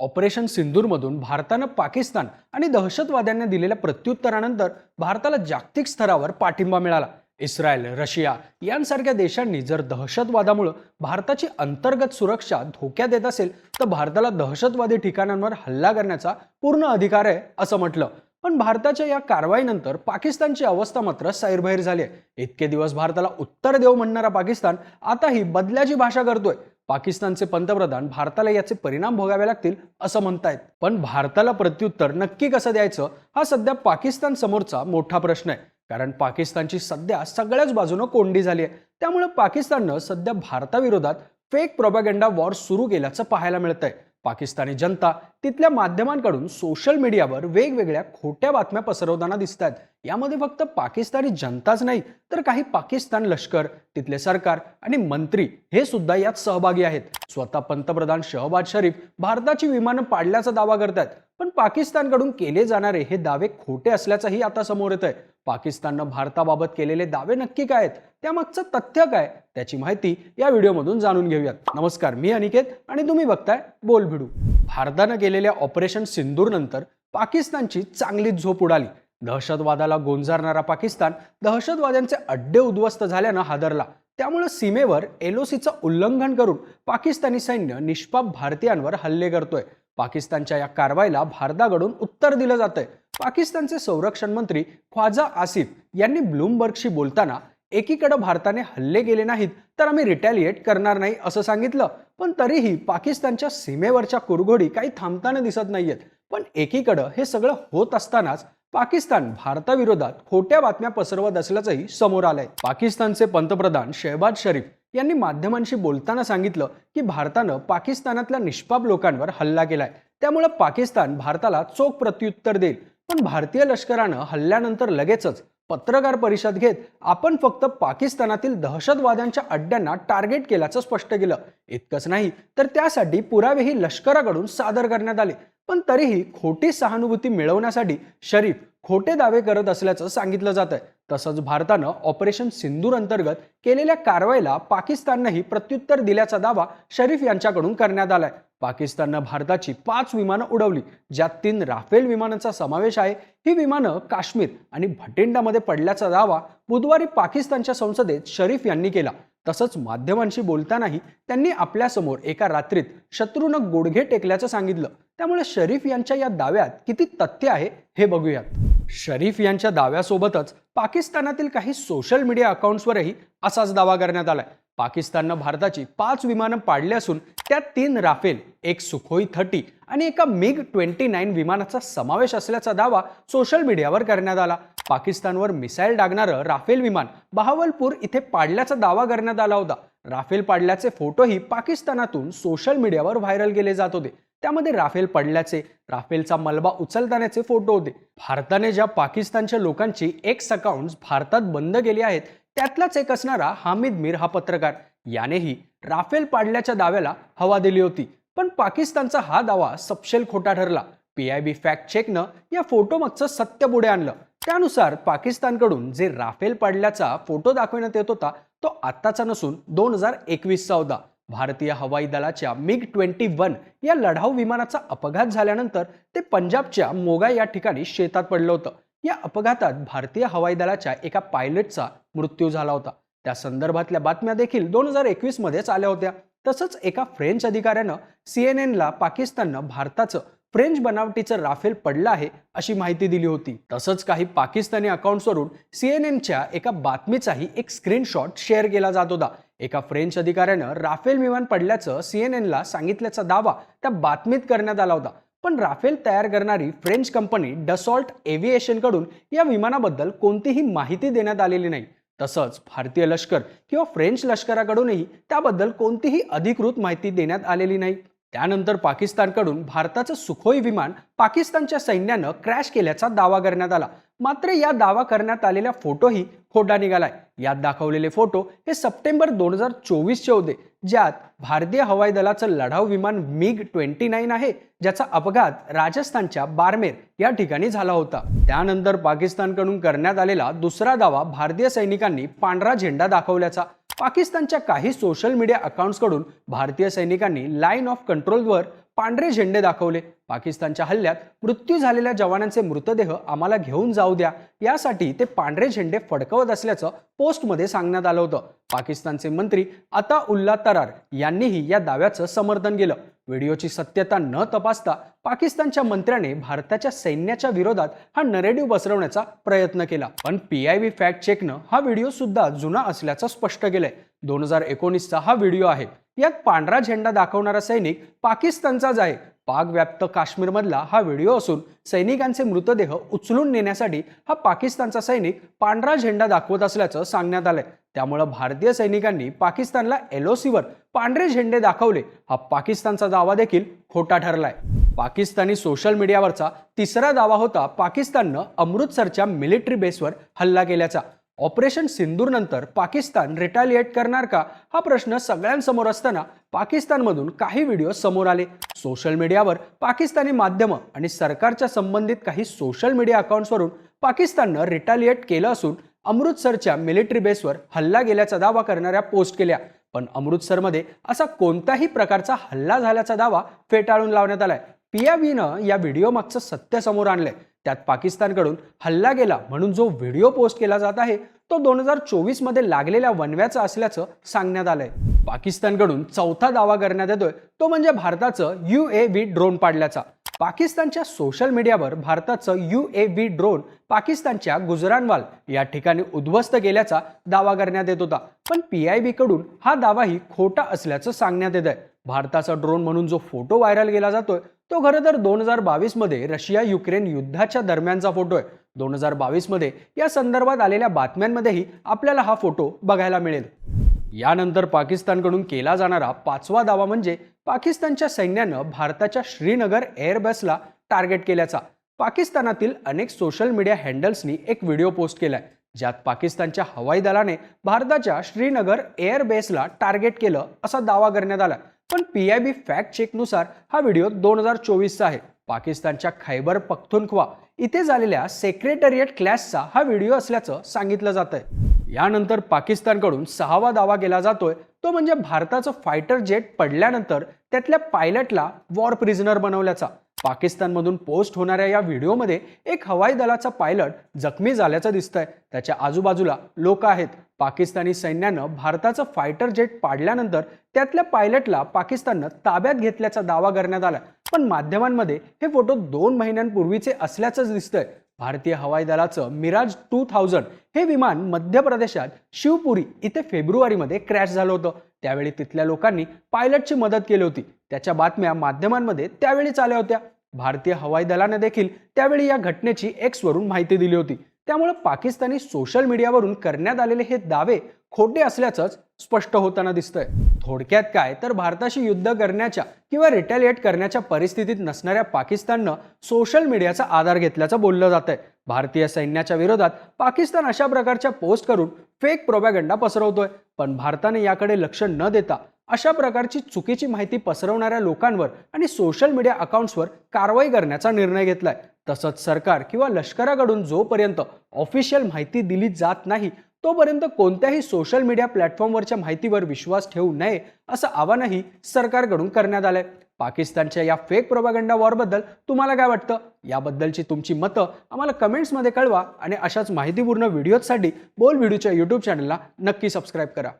Operation सिंदूरमधून भारतानं पाकिस्तान आणि दहशतवाद्यांना दिलेल्या प्रत्युत्तरानंतर भारताला जागतिक स्तरावर पाठिंबा मिळाला. इस्रायल रशिया यांसारख्या देशांनी जर दहशतवादामुळं भारताची अंतर्गत सुरक्षा धोक्यात येत असेल तर भारताला दहशतवादी ठिकाणांवर हल्ला करण्याचा पूर्ण अधिकार आहे असं म्हटलं. पण भारताच्या या कारवाईनंतर पाकिस्तानची अवस्था मात्र सैरभैर झाली आहे. इतके दिवस भारताला उत्तर देऊ म्हणणारा पाकिस्तान आताही बदल्याची भाषा करतोय. पाकिस्तानचे पंतप्रधान भारताला याचे परिणाम भोगावे लागतील असं म्हणतायत. पण भारताला प्रत्युत्तर नक्की कसं द्यायचं हा सध्या पाकिस्तान समोरचा मोठा प्रश्न आहे. कारण पाकिस्तानची सध्या सगळ्याच बाजूनं कोंडी झाली आहे. त्यामुळे पाकिस्ताननं सध्या भारताविरोधात फेक प्रोपॅगंडा वॉर सुरू केल्याचं पाहायला मिळतंय. पाकिस्तानी जनता तिथल्या माध्यमांकडून सोशल मीडियावर वेगवेगळ्या खोट्या बातम्या पसरवताना दिसत आहेत यामध्ये फक्त पाकिस्तानी जनताच नाही तर काही पाकिस्तान लष्कर तिथले सरकार आणि मंत्री हे सुद्धा यात सहभागी आहेत. स्वतः पंतप्रधान शहबाज शरीफ भारताची विमानं पाडल्याचा दावा करतात पण पाकिस्तानकडून केले जाणारे हे दावे खोटे असल्याचंही आता समोर येत आहे पाकिस्ताननं भारताबाबत केलेले दावे नक्की काय आहेत? त्यामागचं तथ्य काय? त्याची माहिती या व्हिडिओमधून जाणून घेऊयात. नमस्कार मी अनिकेत आणि तुम्ही बघताय बोल भिडू भारतानं केलेल्या ऑपरेशन सिंदूरनंतर पाकिस्तानची चांगलीच झोप उडाली. दहशतवादाला गोंजारणारा पाकिस्तान दहशतवाद्यांचे अड्डे उद्ध्वस्त झाल्यानं हादरला. त्यामुळे सीमेवर एलओसीचं उल्लंघन करून पाकिस्तानी सैन्य निष्पाप भारतीयांवर हल्ले करतोय. पाकिस्तानच्या या कारवाईला भारताकडून उत्तर दिलं जातंय. पाकिस्तानचे संरक्षण मंत्री ख्वाजा आसिफ यांनी ब्लूमबर्गशी बोलताना एकीकडे भारताने हल्ले केले नाहीत तर आम्ही रिटॅलिएट करणार नाही असं सांगितलं. पण तरीही पाकिस्तानच्या सीमेवरच्या कुरघोडी काही थांबताना दिसत नाहीयेत. पण एकीकडं हे सगळं होत असतानाच पाकिस्तान भारताविरोधात खोट्या बातम्या पसरवत असल्याचंही समोर आलंय. पाकिस्तानचे पंतप्रधान शहबाज शरीफ यांनी माध्यमांशी बोलताना सांगितलं की भारतानं पाकिस्तानातल्या निष्पाप लोकांवर हल्ला केलाय. त्यामुळे पाकिस्तान भारताला चोख प्रत्युत्तर देईल. पण भारतीय लष्करानं हल्ल्यानंतर लगेचच पत्रकार परिषद घेत आपण फक्त पाकिस्तानातील दहशतवाद्यांच्या अड्ड्यांना टार्गेट केल्याचं स्पष्ट केलं. इतकंच नाही तर त्यासाठी पुरावेही लष्कराकडून सादर करण्यात आले. पण तरीही खोटी सहानुभूती मिळवण्यासाठी शरीफ खोटे दावे करत असल्याचं सांगितलं जात आहे तसंच भारतानं ऑपरेशन सिंदूर अंतर्गत केलेल्या कारवाईला पाकिस्ताननंही प्रत्युत्तर दिल्याचा दावा शरीफ यांच्याकडून करण्यात आलाय. पाकिस्ताननं भारताची पाच विमानं उडवली ज्यात तीन राफेल विमानांचा समावेश आहे. ही विमानं काश्मीर आणि भटिंडामध्ये पडल्याचा दावा बुधवारी पाकिस्तानच्या संसदेत शरीफ यांनी केला. तसंच माध्यमांशी बोलतानाही त्यांनी आपल्यासमोर एका रात्रीत शत्रूनं गोडघे टेकल्याचं सांगितलं. त्यामुळे शरीफ यांच्या या दाव्यात किती तथ्य आहे हे बघूयात. शरीफ यांच्या दाव्यासोबतच पाकिस्तानातील काही सोशल मीडिया अकाउंट्सवरही असाच दावा करण्यात आलाय. पाकिस्ताननं भारताची पाच विमानं पाडली असून त्यात तीन राफेल एक सुखोई थर्टी आणि एका मिग ट्वेंटी नाईन विमानाचा समावेश असल्याचा दावा सोशल मीडियावर करण्यात आला. पाकिस्तानवर मिसाईल डागणारं राफेल विमान बहावलपूर इथे पाडल्याचा दावा करण्यात आला होता. राफेल पाडल्याचे फोटोही पाकिस्तानातून सोशल मीडियावर व्हायरल केले जात होते. त्यामध्ये राफेल पडल्याचे राफेलचा मलबा उचलतानाचे फोटो होते. भारताने ज्या पाकिस्तानच्या लोकांची एक्स अकाउंट्स भारतात बंद केली आहेत त्यातलाच एक असणारा हामिद मीर हा पत्रकार. यानेही राफेल पाडल्याच्या दाव्याला हवा दिली होती. पण पाकिस्तानचा हा दावा सपशेल खोटा ठरला. पीआयबी फॅक्ट चेकनं या फोटो मागचं सत्य पुढे आणलं. त्यानुसार पाकिस्तानकडून जे राफेल पाडल्याचा फोटो दाखवण्यात येत होता तो आत्ताचा नसून दोन हजार एकवीसचा होता भारतीय हवाई दलाच्या मिग ट्वेंटी वन या लढाऊ विमानाचा अपघात झाल्यानंतर ते पंजाबच्या मोगा या ठिकाणी शेतात पडलं होतं. या अपघातात भारतीय हवाई दलाच्या एका पायलटचा मृत्यू झाला होता. त्या संदर्भातल्या बातम्या देखील दोन हजार एकवीस मध्येच आल्या होत्या. तसंच एका फ्रेंच अधिकाऱ्यानं सीएनएनला पाकिस्ताननं भारताचं फ्रेंच बनावटीचं राफेल पडलं आहे अशी माहिती दिली होती. तसंच काही पाकिस्तानी अकाउंट्सवरून सीएनएनच्या एका बातमीचाही एक स्क्रीनशॉट शेअर केला जात होता. एका फ्रेंच अधिकाऱ्यानं राफेल विमान पडल्याचं सी एन एनला सांगितल्याचा दावा त्या बातमीत करण्यात आला होता. पण राफेल तयार करणारी फ्रेंच कंपनी डसॉल्ट एव्हिएशनकडून या विमानाबद्दल कोणतीही माहिती देण्यात आलेली नाही. तसंच भारतीय लष्कर किंवा फ्रेंच लष्कराकडूनही त्याबद्दल कोणतीही अधिकृत माहिती देण्यात आलेली नाही. त्यानंतर पाकिस्तानकडून भारताचं सुखोई विमान पाकिस्तानच्या सैन्यानं क्रॅश केल्याचा दावा करण्यात आला. मात्र या दावा करण्यात आलेला फोटोही खोटा निघालाय. यात दाखवलेले फोटो हे सप्टेंबर दोन हजार चोवीसचे होते ज्यात भारतीय हवाई दलाचं लढाऊ विमान मिग ट्वेंटी नाईन आहे ज्याचा अपघात राजस्थानच्या बारमेर या ठिकाणी झाला होता. त्यानंतर पाकिस्तानकडून करण्यात आलेला दुसरा दावा भारतीय सैनिकांनी पांढरा झेंडा दाखवल्याचा पाकिस्तानच्या काही सोशल मीडिया अकाउंट्सकडून भारतीय सैनिकांनी लाईन ऑफ कंट्रोलवर पांढरे झेंडे दाखवले. पाकिस्तानच्या हल्ल्यात मृत्यू झालेल्या जवानांचे मृतदेह आम्हाला घेऊन जाऊ द्या. यासाठी ते पांढरे झेंडे फडकवत असल्याचं पोस्टमध्ये सांगण्यात आलं होतं. पाकिस्तानचे मंत्री अता उल्ला तरार यांनीही या दाव्याचं समर्थन केलं. व्हिडिओची सत्यता न तपासता पाकिस्तानच्या मंत्र्याने भारताच्या सैन्याच्या विरोधात हा नरेटिव्ह पसरवण्याचा प्रयत्न केला. पण पी आय व्ही फॅक्ट चेकनं हा व्हिडिओ सुद्धा जुना असल्याचं स्पष्ट केलंय. दोन हजार एकोणीसचा हा व्हिडिओ आहे. यात पांढरा झेंडा दाखवणारा सैनिक पाकिस्तानचाच आहे. पाकव्याप्त काश्मीरमधला हा व्हिडिओ असून सैनिकांचे मृतदेह उचलून नेण्यासाठी हा पाकिस्तानचा सैनिक पांढरा झेंडा दाखवत असल्याचं सांगण्यात आलंय. त्यामुळं भारतीय सैनिकांनी पाकिस्तानला एलओसीवर पांढरे झेंडे दाखवले. हा पाकिस्तानचा दावा देखील खोटा ठरलाय. पाकिस्तानी सोशल मीडियावरचा तिसरा दावा होता पाकिस्ताननं अमृतसरच्या मिलिटरी बेसवर हल्ला केल्याचा. ऑपरेशन सिंदूर नंतर पाकिस्तान रिटॅलिएट करणार का? हा प्रश्न सगळ्यांसमोर असताना पाकिस्तानमधून काही व्हिडिओ समोर आले. सोशल मीडियावर पाकिस्तानी माध्यमं आणि सरकारच्या संबंधित काही सोशल मीडिया अकाउंट्सवरून पाकिस्ताननं रिटॅलिएट केलं असून अमृतसरच्या मिलिटरी बेसवर हल्ला गेल्याचा दावा करणाऱ्या पोस्ट केल्या. पण अमृतसरमध्ये असा कोणत्याही प्रकारचा हल्ला झाल्याचा दावा फेटाळून लावण्यात आलाय. पियावीनं या व्हिडिओ मागचं सत्य समोर आणलंय. त्यात पाकिस्तानकडून हल्ला गेला म्हणून जो व्हिडिओ पोस्ट केला जात आहे तो दोन हजार चोवीसमध्ये लागलेल्या वनव्याचा असल्याचं सांगण्यात आलंय. पाकिस्तानकडून चौथा दावा करण्यात येतोय तो म्हणजे भारताचं यू ए व्ही ड्रोन पाडल्याचा. पाकिस्तानच्या सोशल मीडियावर भारताचं यू ए व्ही ड्रोन पाकिस्तानच्या गुजरानवाल या ठिकाणी उद्ध्वस्त केल्याचा दावा करण्यात येत होता. पण पी आय बी कडून हा दावाही खोटा असल्याचं सांगण्यात येत आहे भारताचा ड्रोन म्हणून जो फोटो व्हायरल केला जातोय तो खरं तर दोन हजार बावीसमध्ये रशिया युक्रेन युद्धाच्या दरम्यानचा फोटो आहे. दोन हजार बावीसमध्ये या संदर्भात आलेल्या बातम्यांमध्येही आपल्याला हा फोटो बघायला मिळेल. यानंतर पाकिस्तानकडून केला जाणारा पाचवा दावा म्हणजे पाकिस्तानच्या सैन्यानं भारताच्या श्रीनगर एअरबेसला टार्गेट केल्याचा. पाकिस्तानातील अनेक सोशल मीडिया हँडल्सनी एक व्हिडिओ पोस्ट केलाय ज्यात पाकिस्तानच्या हवाई दलाने भारताच्या श्रीनगर एअरबेसला टार्गेट केलं असा दावा करण्यात आला. पण पी आय बी फॅक्ट चेकनुसार हा व्हिडिओ दोन हजार चोवीसचा आहे. पाकिस्तानच्या खैबर पख्तुनख्वा इथे झालेल्या सेक्रेटरिएट क्लॅशचा हा व्हिडिओ असल्याचं सांगितलं जात आहे यानंतर पाकिस्तानकडून सहावा दावा केला जातोय. तो म्हणजे भारताचं फायटर जेट पडल्यानंतर त्यातल्या पायलटला वॉर प्रिझनर बनवल्याचा. पाकिस्तानमधून पोस्ट होणाऱ्या या व्हिडिओमध्ये एक हवाई दलाचा पायलट जखमी झाल्याचं दिसतंय. त्याच्या आजूबाजूला लोक आहेत. पाकिस्तानी सैन्यानं भारताचं फायटर जेट पाडल्यानंतर त्यातल्या पायलटला पाकिस्ताननं ताब्यात घेतल्याचा दावा करण्यात आला पण माध्यमांमध्ये हे फोटो दोन महिन्यांपूर्वीचे असल्याचंच दिसतंय. भारतीय हवाई दलाचं मिराज टू थाउजंड हे विमान मध्य प्रदेशात शिवपुरी इथे फेब्रुवारीमध्ये क्रॅश झालं होतं. त्यावेळी तिथल्या लोकांनी पायलटची मदत केली होती. त्याच्या बातम्या माध्यमांमध्ये त्यावेळीच आल्या होत्या. भारतीय हवाई दलाने देखील त्यावेळी या घटनेची एक्सवरून माहिती दिली होती. त्यामुळे पाकिस्तानी सोशल मीडियावरून करण्यात आलेले हे दावे खोटे असल्याचंच स्पष्ट होताना दिसतंय. थोडक्यात काय? तर भारताशी युद्ध करण्याच्या किंवा रिटॅलिएट करण्याच्या परिस्थितीत नसणाऱ्या पाकिस्ताननं सोशल मीडियाचा आधार घेतल्याचं बोललं जात आहे भारतीय सैन्याच्या विरोधात पाकिस्तान अशा प्रकारच्या पोस्ट करून फेक प्रोपॅगंडा पसरवतोय. पण भारताने याकडे लक्ष न देता अशा प्रकारची चुकीची माहिती पसरवणाऱ्या लोकांवर आणि सोशल मीडिया अकाउंट्सवर कारवाई करण्याचा निर्णय घेतलाय. तसंच सरकार किंवा लष्कराकडून जोपर्यंत ऑफिशियल माहिती दिली जात नाही तोपर्यंत कोणत्याही सोशल मीडिया प्लॅटफॉर्मवरच्या माहितीवर विश्वास ठेवू नये असं आवाहनही सरकारकडून करण्यात आलंय. पाकिस्तानच्या या फेक प्रोपागंडा वॉरबद्दल तुम्हाला काय वाटतं? याबद्दलची तुमची मतं आम्हाला कमेंट्समध्ये कळवा आणि अशाच माहितीपूर्ण व्हिडिओजसाठी बोल व्हिडिओच्या यूट्यूब चॅनलला नक्की सबस्क्राईब करा.